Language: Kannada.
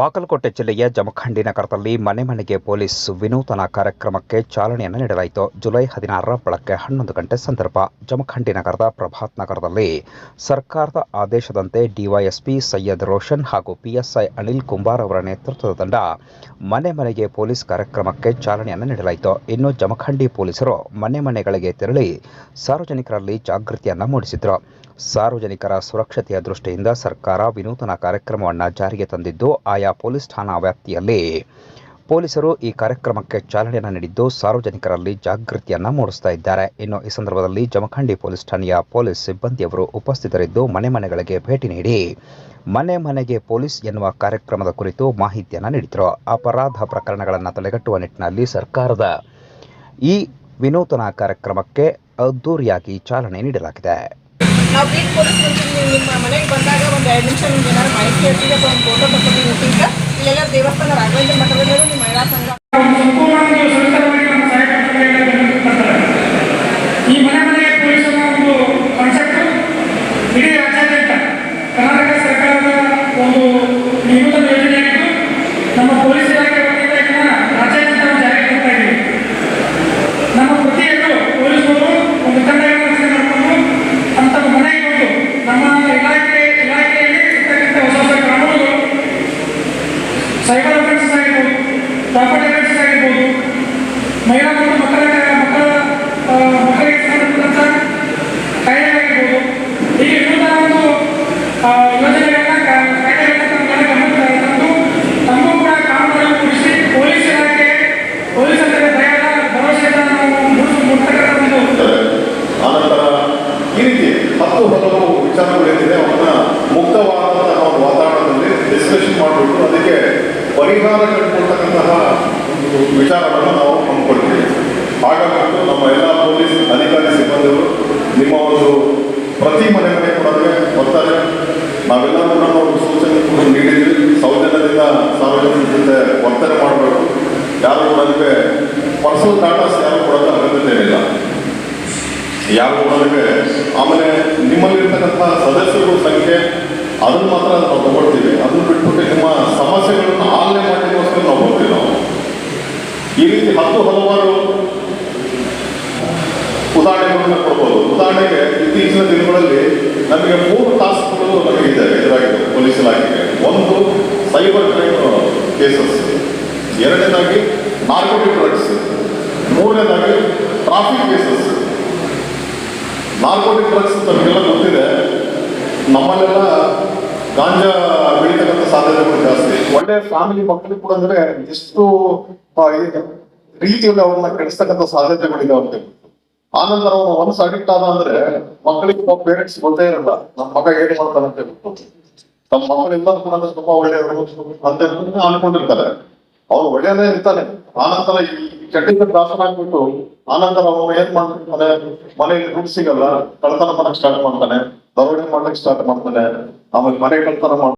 ಬಾಗಲಕೋಟೆ ಜಿಲ್ಲೆಯ ಜಮಖಂಡಿ ನಗರದಲ್ಲಿ ಮನೆ ಮನೆಗೆ ಪೊಲೀಸ್ ವಿನೂತನ ಕಾರ್ಯಕ್ರಮಕ್ಕೆ ಚಾಲನೆಯನ್ನು ನೀಡಲಾಯಿತು. ಜುಲೈ ಹದಿನಾರರ ಬೆಳಗ್ಗೆ ಹನ್ನೊಂದು ಗಂಟೆ ಸಂದರ್ಭ ಜಮಖಂಡಿ ನಗರದ ಪ್ರಭಾತ್ ನಗರದಲ್ಲಿ ಸರ್ಕಾರದ ಆದೇಶದಂತೆ ಡಿವೈಎಸ್ಪಿ ಸೈಯದ್ ರೋಷನ್ ಹಾಗೂ ಪಿಎಸ್ಐ ಅನಿಲ್ ಕುಂಬಾರ್ ಅವರ ನೇತೃತ್ವದ ತಂಡ ಮನೆ ಮನೆಗೆ ಪೊಲೀಸ್ ಕಾರ್ಯಕ್ರಮಕ್ಕೆ ಚಾಲನೆಯನ್ನು ನೀಡಲಾಯಿತು. ಇನ್ನು ಜಮಖಂಡಿ ಪೊಲೀಸರು ಮನೆ ಮನೆಗಳಿಗೆ ತೆರಳಿ ಸಾರ್ವಜನಿಕರಲ್ಲಿ ಜಾಗೃತಿಯನ್ನು ಮೂಡಿಸಿದರು. ಸಾರ್ವಜನಿಕರ ಸುರಕ್ಷತೆಯ ದೃಷ್ಟಿಯಿಂದ ಸರ್ಕಾರ ವಿನೂತನ ಕಾರ್ಯಕ್ರಮವನ್ನು ಜಾರಿಗೆ ತಂದಿದ್ದು, ಆಯಾ ಪೊಲೀಸ್ ಠಾಣಾ ವ್ಯಾಪ್ತಿಯಲ್ಲಿ ಪೊಲೀಸರು ಈ ಕಾರ್ಯಕ್ರಮಕ್ಕೆ ಚಾಲನೆಯನ್ನು ನೀಡಿದ್ದು, ಸಾರ್ವಜನಿಕರಲ್ಲಿ ಜಾಗೃತಿಯನ್ನು ಮೂಡಿಸ್ತಾ ಇದ್ದಾರೆ. ಇನ್ನು ಈ ಸಂದರ್ಭದಲ್ಲಿ ಜಮಖಂಡಿ ಪೊಲೀಸ್ ಠಾಣೆಯ ಪೊಲೀಸ್ ಸಿಬ್ಬಂದಿಯವರು ಉಪಸ್ಥಿತರಿದ್ದು, ಮನೆ ಮನೆಗಳಿಗೆ ಭೇಟಿ ನೀಡಿ, ಮನೆ ಮನೆಗೆ ಪೊಲೀಸ್ ಎನ್ನುವ ಕಾರ್ಯಕ್ರಮದ ಕುರಿತು ಮಾಹಿತಿಯನ್ನು ನೀಡಿದರು. ಅಪರಾಧ ಪ್ರಕರಣಗಳನ್ನು ತಡೆಗಟ್ಟುವ ನಿಟ್ಟಿನಲ್ಲಿ ಸರ್ಕಾರದ ಈ ವಿನೂತನ ಕಾರ್ಯಕ್ರಮಕ್ಕೆ ಅದ್ದೂರಿಯಾಗಿ ಚಾಲನೆ ನೀಡಲಾಗಿದೆ. ನಾವು ಬೀಟ್ ಪೊಲೀಸ್ ನೀವು ನಿಮ್ಮ ಮನೆಗೆ ಬಂದಾಗ ಒಂದು ಎರಡು ನಿಮಿಷ ನಿಮ್ಗೆ ಏನಾದ್ರು ಮಾಹಿತಿ ಹೇಳ್ತೀವಿ ಅಥವಾ ಒಂದು ಫೋಟೋ ತಗೊಂಡು ಇಲ್ಲೆಲ್ಲ ದೇವಸ್ಥಾನ ರಾಘವೇಂದ್ರ ಮಠದಲ್ಲೂ ನಿಮ್ಮ ಮಹಿಳಾ ಸಂಘ ಸಂಪೂರ್ಣವಾಗಿ ಸುರಕ್ಷಿತವಾಗಿ ನಮ್ಮ ಸಹಾಯಕ ಬರ್ತಾರೆ ಈ ಮನೆ ಮನೆಗೆ ಪೊಲೀಸರ ಒಂದು ಕಾನ್ಸೆಪ್ಟ್ ಇಡೀ ರಾಜ್ಯಾದ್ಯಂತ ಕರ್ನಾಟಕ ಸರ್ಕಾರದ ಒಂದು ನಿಯಮಿತ ಯೋಜನೆಯಾಗಿದ್ದು ನಮ್ಮ ಪೊಲೀಸ್ ಇಲಾಖೆ ವತಿಯಿಂದ ಇದನ್ನ ರಾಜ್ಯಾದ್ಯಂತ ನಾವು ಜಾರಿಗೆ ತರ್ತಾ ಇದ್ದೀವಿ ನಮ್ಮ ಪ್ರತಿಯೊಂದು ಪೊಲೀಸರು ಒಂದು ತಂಡವನ್ನು ರಚನೆ ಮಾಡಿಕೊಂಡು ಅಂತ ಮನೆಗೆ ಬಂದು ನಮ್ಮ ಇಲಾಖೆ ಇಲಾಖೆಯಲ್ಲಿ ಇರ್ತಕ್ಕಂಥ ಹೊಸ ಹೊಸ ಕಾನೂನುಗಳು ಸೈಬರ್ ಅಫೆನ್ಸಸ್ ಆಗಿರ್ಬೋದು ಅಫೆನ್ಸಸ್ ಆಗಿರ್ಬೋದು ಮಹಿಳಾ ಮತ್ತು ಮಕ್ಕಳ ಮಕ್ಕಳ ಮಕ್ಕಳಿಗೆ ಸಂಬಂಧಪಟ್ಟಂಥ ಕಾಯ್ದೆಗಳಾಗಿರ್ಬೋದು ಹೀಗೆ ವಿವಿಧ ಒಂದು ಯೋಜನೆಗಳನ್ನ ಕಾ- ಕಾಯ್ದೆಗಳನ್ನ ತಮ್ಮೆಲ್ಲ ಗಮನಕ್ಕೆ ತಂದು ತಮ್ಮ ಕೂಡ ಕಾನೂನುಗಳನ್ನು ಕೂಡಿಸಿ ಪೊಲೀಸ್ ಇಲಾಖೆ, ಪೊಲೀಸ್ ಅಂದರೆ ಭಯದ ಭರವಸೆಯಿಂದ ನಾವು ಮೂಡಿಸ ಮೂಡ್ತಕ್ಕಂಥ ಒಂದು ಆನಂತರ ಈ ರೀತಿ ಹತ್ತು ಹಲವು ವಿಚಾರಗಳು ಏನಿದೆ ಅವನ್ನ ಮುಕ್ತವಾದಂತಹ ಒಂದು ವಾತಾವರಣದಲ್ಲಿ ಡಿಸ್ಕಷನ್ ಮಾಡಿಬಿಟ್ಟು ಅದಕ್ಕೆ ಪರಿಹಾರ ಕಂಡುಕೊಳ್ತಕ್ಕಂತಹ ಒಂದು ವಿಚಾರವನ್ನು ನಾವು ಹಮ್ಮಿಕೊಳ್ತೀವಿ ಹಾಗಾಗಿಟ್ಟು ನಮ್ಮ ಎಲ್ಲ ಪೊಲೀಸ್ ಅಧಿಕಾರಿ ಸಿಬ್ಬಂದಿಗಳು ನಿಮ್ಮ ಒಂದು ಪ್ರತಿ ಮನೆ ಮನೆ ಕೂಡ ಬರ್ತಾರೆ. ನಾವೆಲ್ಲರೂ ನಮ್ಮ ಒಂದು ಸೂಚನೆ ನೀಡಿದ್ವಿ ಸೌಜನ್ಯದಿಂದ ಸಾರ್ವಜನಿಕರ ಜೊತೆ ವರ್ತನೆ ಮಾಡಬೇಕು. ಯಾರು ಕೂಡ ಅದಕ್ಕೆ ಪರ್ಸನಲ್ ಡಾಟಾಸ್ ಯಾರು ಕೊಡೋದು ಅಗತ್ಯತೆ ಇಲ್ಲ ಯಾರು ಕೊಡೋದಕ್ಕೆ ಆಮೇಲೆ ನಿಮ್ಮಲ್ಲಿರ್ತಕ್ಕಂಥ ಸದಸ್ಯರು ಸಂಖ್ಯೆ, ಅದನ್ನು ಮಾತ್ರ ನಾವು ತಗೊಳ್ತೀವಿ. ಅದನ್ನು ಬಿಟ್ಬಿಟ್ಟು ನಿಮ್ಮ ಸಮಸ್ಯೆಗಳನ್ನು ಆಲನೆ ಮಾಡಲಿಕ್ಕೋಸ್ಕರ ನಾವು ಬರ್ತೀವಿ ನಾವು ಈ ರೀತಿ ಹತ್ತು ಹಲವಾರು ಉದಾಹರಣೆಗಳನ್ನ ಕೊಡ್ಬೋದು. ಉದಾಹರಣೆಗೆ ಇತ್ತೀಚಿನ ದಿನಗಳಲ್ಲಿ ನಮಗೆ ಮೂರು ಟಾಸ್ಕ್ಗಳು ನಮಗೆ ಇದೆ ಎದುರಾಗಿದೆ ಪೊಲೀಸ್ ಇಲಾಖೆಗೆ ಒಂದು ಸೈಬರ್ ಕ್ರೈಮ್ ಕೇಸಸ್, ಎರಡನೇದಾಗಿ ನಾರ್ಕೋಟಿಕ್ ಡ್ರಗ್ಸ್, ಮೂರನೇದಾಗಿ ಟ್ರಾಫಿಕ್ ಕೇಸಸ್. ನಾರ್ಕೋಟಿಕ್ ಡ್ರಗ್ಸ್ ನಮಗೆಲ್ಲ ಗೊತ್ತಿದೆ. ನಮ್ಮಲ್ಲೆಲ್ಲ ಗಾಂಜಾ ಬೆಳೀತಕ್ಕಂಥ ಸಾಧ್ಯತೆಗಳು ಜಾಸ್ತಿ. ಒಳ್ಳೆ ಫ್ಯಾಮಿಲಿ ಮಕ್ಕಳು ಕೂಡ ಅಂದ್ರೆ ಎಷ್ಟು ರೀತಿಯಲ್ಲಿ ಅವ್ರನ್ನ ಕೆಡಿಸ್ತಕ್ಕಂಥ ಸಾಧ್ಯತೆಗಳಿದೆ ಅವ್ರಿಗೆ ಆನಂತರ ಅವನು ಒನ್ಸ್ ಅಡಿಕ್ಟ್ ಆದ ಅಂದ್ರೆ ಮಕ್ಕಳಿಗೆ ಪೇರೆಂಟ್ಸ್ ಗೊತ್ತೇ ಇರಲ್ಲ. ನಮ್ಮ ಮಗ ಏನು ಮಾಡ್ತಾನೆ ಹೇಳ್ಬಿಟ್ಟು ತಮ್ಮ ಮಕ್ಕಳೆಲ್ಲ ಕೂಡ ತುಂಬಾ ಒಳ್ಳೆಯವರು. ಅಂತ ಅನ್ಕೊಂಡಿರ್ತಾರೆ. ಅವ್ರು ಒಳ್ಳೆಯದೇ ಇರ್ತಾನೆ. ಆನಂತರ ಈ ಚಟಿಗೆ ದಾಸನಾಗ್ಬಿಟ್ಟು ಆನಂತರ ಅವನು ಏನ್ ಮಾಡ್ತಿರ್ತಾನೆ? ಮನೆಯಲ್ಲಿ ದುಡ್ಡು ಸಿಗಲ್ಲ. ಕಳ್ತನ ಮಾಡಕ್ ಸ್ಟಾರ್ಟ್ ಮಾಡ್ತಾನೆ. ದರೋಡೆ ಮಾಡಕ್ ಸ್ಟಾರ್ಟ್ ಮಾಡ್ತಾನೆ. ಆಮೇಲೆ ಮನೆ ಕಳ್ತನ ಮಾಡ್ತಾನೆ.